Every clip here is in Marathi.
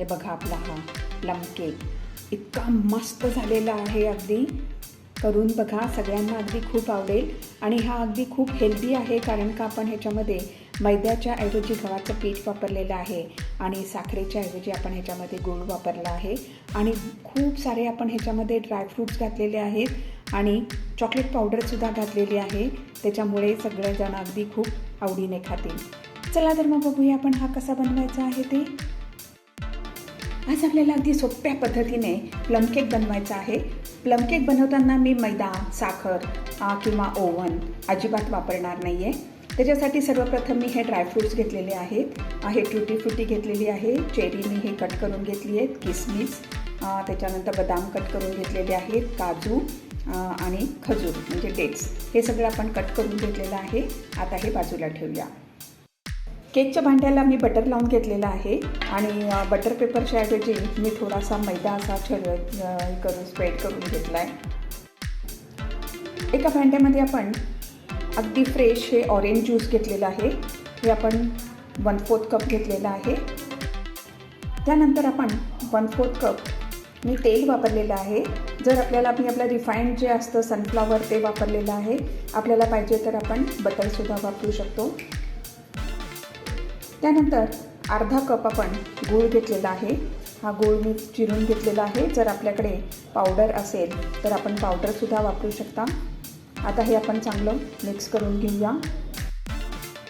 हे बघा आपला हा प्लम केक इतका मस्त झालेला आहे अगदी. करून बघा सगळ्यांना अगदी खूप आवडेल. आणि हा अगदी खूप हेल्दी आहे कारण का आपण ह्याच्यामध्ये मैद्याच्या ऐवजी गव्हाचं पीठ वापरलेलं आहे आणि साखरेच्या ऐवजी आपण ह्याच्यामध्ये गूळ वापरला आहे. आणि खूप सारे आपण ह्याच्यामध्ये ड्रायफ्रूट्स घातलेले आहेत आणि चॉकलेट पावडरसुद्धा घातलेली आहे. त्याच्यामुळे सगळेजण अगदी खूप आवडीने खातील. चला तर मग बघूया आपण हा कसा बनवायचा आहे ते. आज आपल्याला अगदी सोप्या पद्धतीने प्लम केक बनवायचा आहे. प्लम केक बनवताना मी मैदा साखर किंवा ओव्हन अजिबात वापरणार नाही आहे त्याच्यासाठी सर्वप्रथम मी हे ड्रायफ्रूट्स घेतलेले आहेत. हे ट्रुटी फ्रुटी घेतलेली आहे. चेरी मी हे कट करून घेतली आहेत. किसमिस त्याच्यानंतर बदाम कट करून घेतलेले आहेत. काजू आणि खजूर म्हणजे डेट्स हे सगळं आपण कट करून घेतलेलं आहे. आता हे बाजूला ठेवूया. केकच्या भांड्याला मी बटर लावून घेतलेलं आहे आणि बटर पेपरच्या ऐवजी मी थोडासा मैदा असा छड करून स्प्रेड करून घेतला आहे एका भांड्यामध्ये आपण अगदी फ्रेश हे ऑरेंज ज्यूस घेतलेलं आहे. हे आपण वन फोर्थ कप घेतलेलं आहे. त्यानंतर आपण वन फोर्थ कप मी तेल वापरलेलं आहे. जर आपल्याला मी आपलं रिफाईंड जे असतं सनफ्लॉवर ते वापरलेलं आहे आपल्याला पाहिजे तर आपण बटरसुद्धा वापरू शकतो. त्यानंतर अर्धा कप आपण गूळ घेतलेला आहे. हा गूळ मी चिरून घेतलेला आहे. जर आपल्याकडे पावडर असेल तर आपण पावडरसुद्धा वापरू शकता. आता हे आपण चांगलं मिक्स करून घेऊया.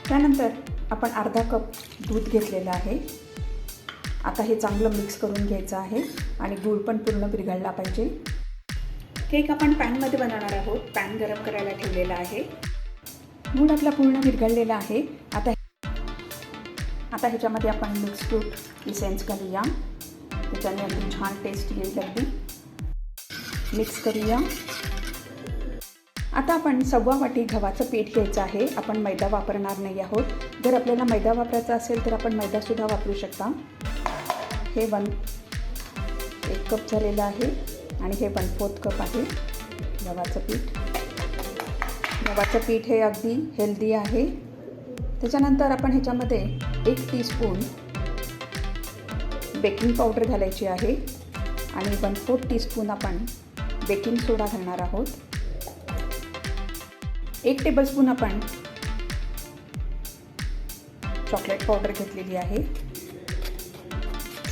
त्यानंतर आपण अर्धा कप दूध घेतलेलं आहे. आता हे चांगलं मिक्स करून घ्यायचं आहे आणि गूळ पण पूर्ण विरघळला पाहिजे. केक आपण पॅनमध्ये बनवणार आहोत. पॅन गरम करायला ठेवलेला आहे. गूळ आपला पूर्ण विरघळलेला आहे. आता आता ह्याच्यामध्ये आपण मिक्स फ्रूट इसेन्स घालूया त्याच्याने अगदी छान टेस्ट येईल अगदी. मिक्स करूया. आता आपण सव्वा वाटी गव्हाचं पीठ घ्यायचं आहे. आपण मैदा वापरणार नाही आहोत. जर आपल्याला मैदा वापरायचा असेल तर आपण मैदासुद्धा वापरू शकता. हे वन एक कप झालेलं आहे आणि हे वन फोर्थ कप आहे गव्हाचं पीठ. गव्हाचं पीठ हे अगदी हेल्दी आहे. त्याच्यानंतर आपण ह्याच्यामध्ये एक टीस्पून बेकिंग पावडर घालायची आहे. आणि वन फोर्थ टीस्पून आपण बेकिंग सोडा घालणार आहोत. एक टेबलस्पून आपण चॉकलेट पावडर घेतलेली आहे.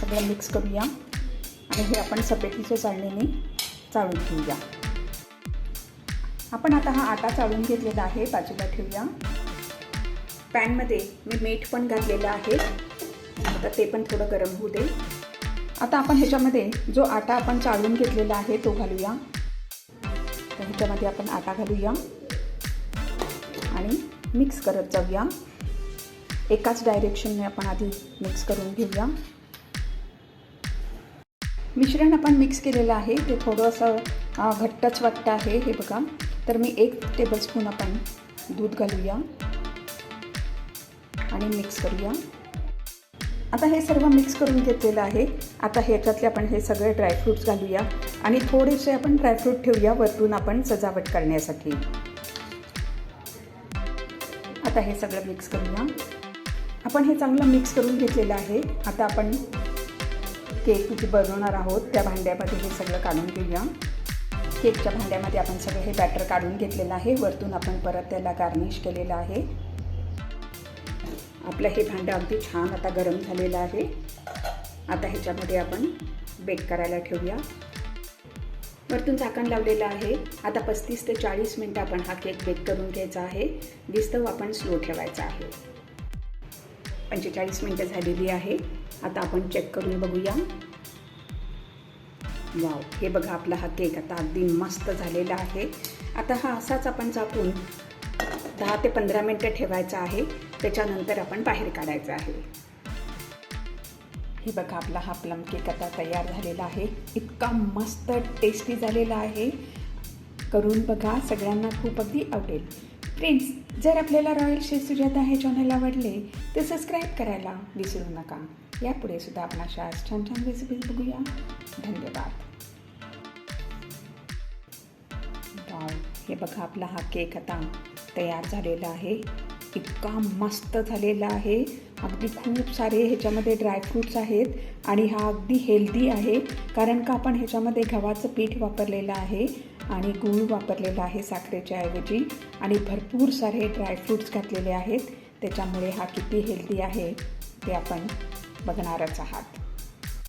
सगळं मिक्स करूया. आणि हे आपण सपेटीच्या चाळणीने चाळून घेऊया. आपण आता हा आटा चाळून घेतलेला आहे. बाजूला ठेवूया. पॅनमध्ये मी मीठ पण घातलेलं आहे. आता ते पण थोडं गरम होऊ दे. आता आपण ह्याच्यामध्ये जो आटा आपण चाळून घेतलेला आहे तो घालूया. तर ह्याच्यामध्ये आपण आटा घालूया आणि मिक्स करत जाऊया. एकाच डायरेक्शनने आपण आधी मिक्स करून घेऊया. मिश्रण आपण मिक्स केलेलं आहे. ते थोडंसं असं घट्टच वाटतं आहे हे बघा. तर मी एक टेबलस्पून आपण दूध घालूया. आणि मिक्स करूया. आता हे सर्व मिक्स करून घेतलेलं आहे. आता ह्याच्यातले आपण हे सगळे ड्रायफ्रूट्स घालूया. आणि थोडेसे आपण ड्रायफ्रूट ठेवूया वरतून आपण सजावट करण्यासाठी. आता हे सगळं मिक्स करूया. आपण हे चांगलं मिक्स करून घेतलेलं आहे. आता आपण केक जे बनवणार आहोत. त्या भांड्यामध्ये हे सगळं काढून घेऊया. केकच्या भांड्यामध्ये आपण सगळं हे बॅटर काढून घेतलेलं आहे. वरतून आपण परत त्याला गार्निश केलेलं आहे. आपलं हे भांडं अगदी छान आता गरम झालेलं आहे. आता ह्याच्यामध्ये आपण बेक करायला ठेवूया. वरतून झाकण लावलेलं आहे. आता पस्तीस ते चाळीस मिनटं आपण हा केक बेक करून घ्यायचा आहे. विस्तव आपण स्लो ठेवायचा आहे. पंचेचाळीस मिनटं झालेली आहे. आता आपण चेक करून बघूया. वाव हे बघा आपला हा केक आता अगदी मस्त झालेला आहे. आता हा असाच आपण झाकून दहा ते पंधरा मिनटं ठेवायचा आहे. त्याच्यानंतर आपण बाहेर काढायचं आहे. हे बघा आपला हा प्लम केक आता तयार झालेला आहे. इतका मस्त टेस्टी झालेला आहे. करून बघा सगळ्यांना खूप अगदी आवडेल. फ्रेंड्स जर आपल्याला रॉयल शेफ सुजाता हे चॅनल आवडले तर सबस्क्राईब करायला विसरू नका. यापुढे सुद्धा आपण अशा छान छान रेसिपीज बघूया. धन्यवाद. हे बघा आपला हा केक आता तयार झालेला आहे. इतका मस्त झालेला आहे. अगदी खूप सारे ह्याच्यामध्ये ड्रायफ्रूट्स आहेत आणि हा अगदी हेल्दी आहे. कारण का आपण ह्याच्यामध्ये गव्हाचं पीठ वापरलेलं आहे आणि गूळ वापरलेला आहे साखरेच्या ऐवजी. आणि भरपूर सारे ड्रायफ्रूट्स घातलेले आहेत. त्याच्यामुळे हा किती हेल्दी आहे ते आपण बघणारच आहात.